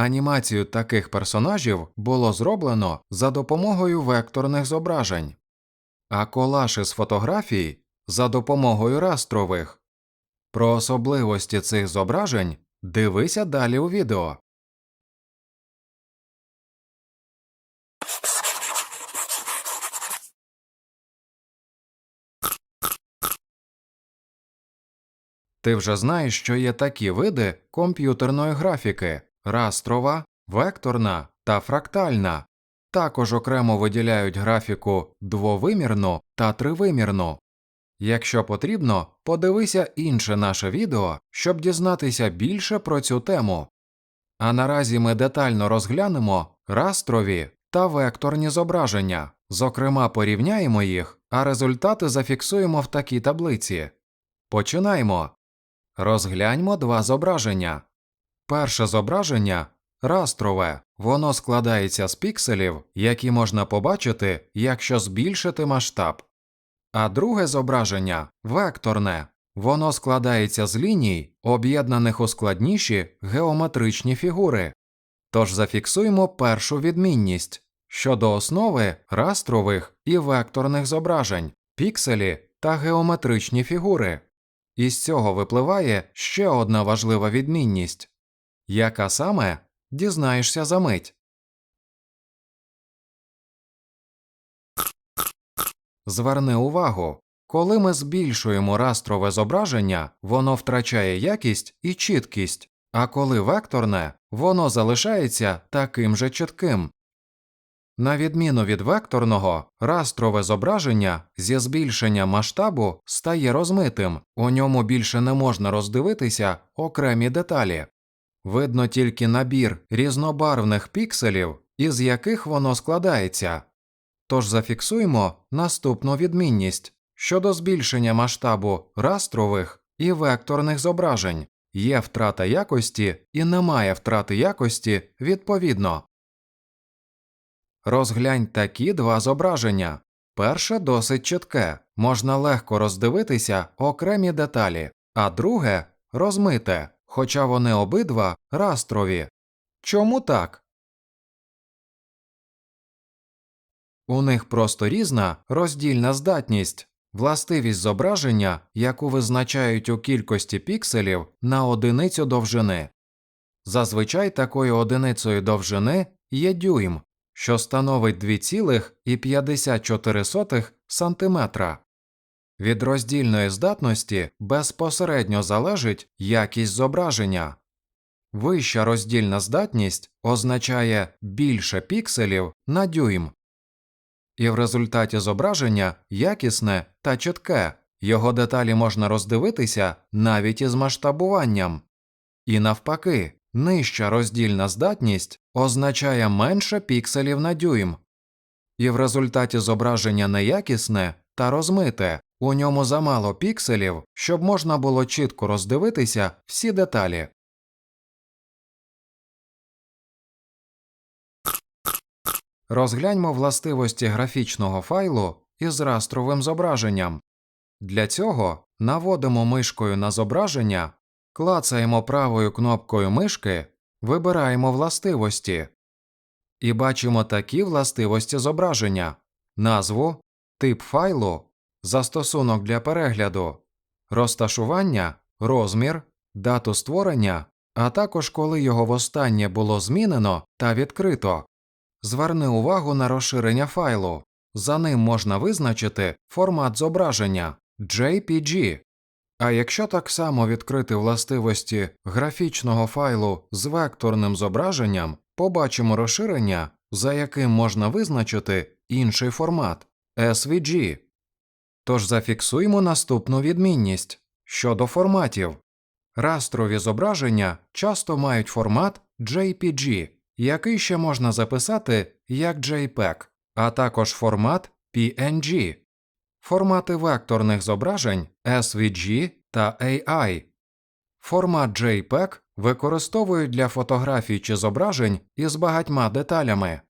Анімацію таких персонажів було зроблено за допомогою векторних зображень, а колаж із фотографій за допомогою растрових. Про особливості цих зображень дивися далі у відео. Ти вже знаєш, що є такі види комп'ютерної графіки растрова, векторна та фрактальна. Також окремо виділяють графіку двовимірну та тривимірну. Якщо потрібно, подивися інше наше відео, щоб дізнатися більше про цю тему. А наразі ми детально розглянемо растрові та векторні зображення, зокрема порівняємо їх, а результати зафіксуємо в такій таблиці. Починаємо. Розгляньмо два зображення. Перше зображення растрове, воно складається з пікселів, які можна побачити, якщо збільшити масштаб. А друге зображення векторне, воно складається з ліній, об'єднаних у складніші геометричні фігури. Тож зафіксуємо першу відмінність щодо основи растрових і векторних зображень, пікселі та геометричні фігури. Із цього випливає ще одна важлива відмінність яка саме дізнаєшся за мить. Зверни увагу, коли ми збільшуємо растрове зображення, воно втрачає якість і чіткість, а коли векторне, воно залишається таким же чітким. На відміну від векторного, растрове зображення зі збільшенням масштабу стає розмитим, у ньому більше не можна роздивитися окремі деталі. Видно тільки набір різнобарвних пікселів, із яких воно складається. Тож зафіксуємо наступну відмінність щодо збільшення масштабу растрових і векторних зображень є втрата якості і немає втрати якості відповідно. Розглянь такі два зображення. Перше досить чітке, можна легко роздивитися окремі деталі, а друге розмите, хоча вони обидва растрові. Чому так? У них просто різна роздільна здатність, властивість зображення, яку визначають у кількості пікселів на одиницю довжини. Зазвичай такою одиницею довжини є дюйм, що становить 2,54 см. Від роздільної здатності безпосередньо залежить якість зображення. Вища роздільна здатність означає більше пікселів на дюйм, і в результаті зображення якісне та чітке, його деталі можна роздивитися навіть із масштабуванням. І навпаки, нижча роздільна здатність означає менше пікселів на дюйм, і в результаті зображення неякісне та розмите, у ньому замало пікселів, щоб можна було чітко роздивитися всі деталі. Розгляньмо властивості графічного файлу із растровим зображенням. Для цього наводимо мишкою на зображення, клацаємо правою кнопкою мишки, вибираємо властивості і бачимо такі властивості зображення назву, тип файлу, застосунок для перегляду, розташування, розмір, дату створення, а також коли його востаннє було змінено та відкрито. Зверни увагу на розширення файлу. За ним можна визначити формат зображення JPG. А якщо так само відкрити властивості графічного файлу з векторним зображенням, побачимо розширення, за яким можна визначити інший формат SVG. Тож зафіксуємо наступну відмінність щодо форматів. Растрові зображення часто мають формат JPG, який ще можна записати як JPEG, а також формат PNG, формати векторних зображень SVG та AI. Формат JPEG використовують для фотографій чи зображень із багатьма деталями.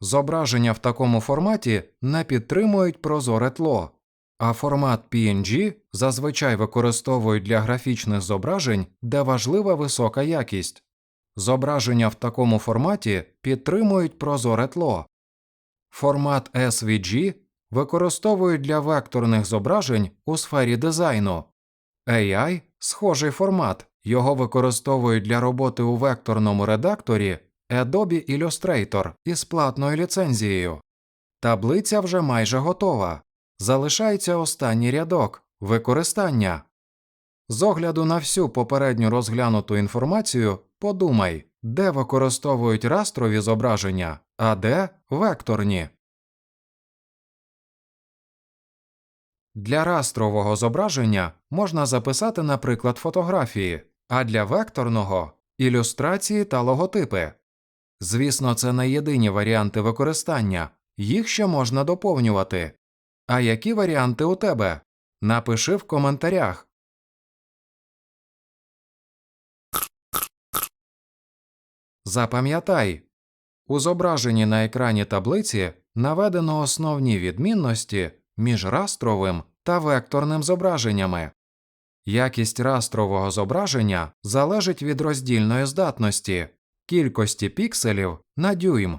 Зображення в такому форматі не підтримують прозоре тло, а формат PNG зазвичай використовують для графічних зображень, де важлива висока якість. Зображення в такому форматі підтримують прозоре тло. Формат SVG використовують для векторних зображень у сфері дизайну. AI – схожий формат, його використовують для роботи у векторному редакторі Adobe Illustrator із платною ліцензією. Таблиця вже майже готова. Залишається останній рядок використання. З огляду на всю попередню розглянуту інформацію, подумай, де використовують растрові зображення, а де векторні. Для растрового зображення можна записати, наприклад, фотографії, а для векторного ілюстрації та логотипи. Звісно, це не єдині варіанти використання, їх ще можна доповнювати. А які варіанти у тебе? Напиши в коментарях. Запам'ятай, у зображенні на екрані таблиці наведено основні відмінності між растровим та векторним зображеннями. Якість растрового зображення залежить від роздільної здатності, кількості пікселів на дюйм.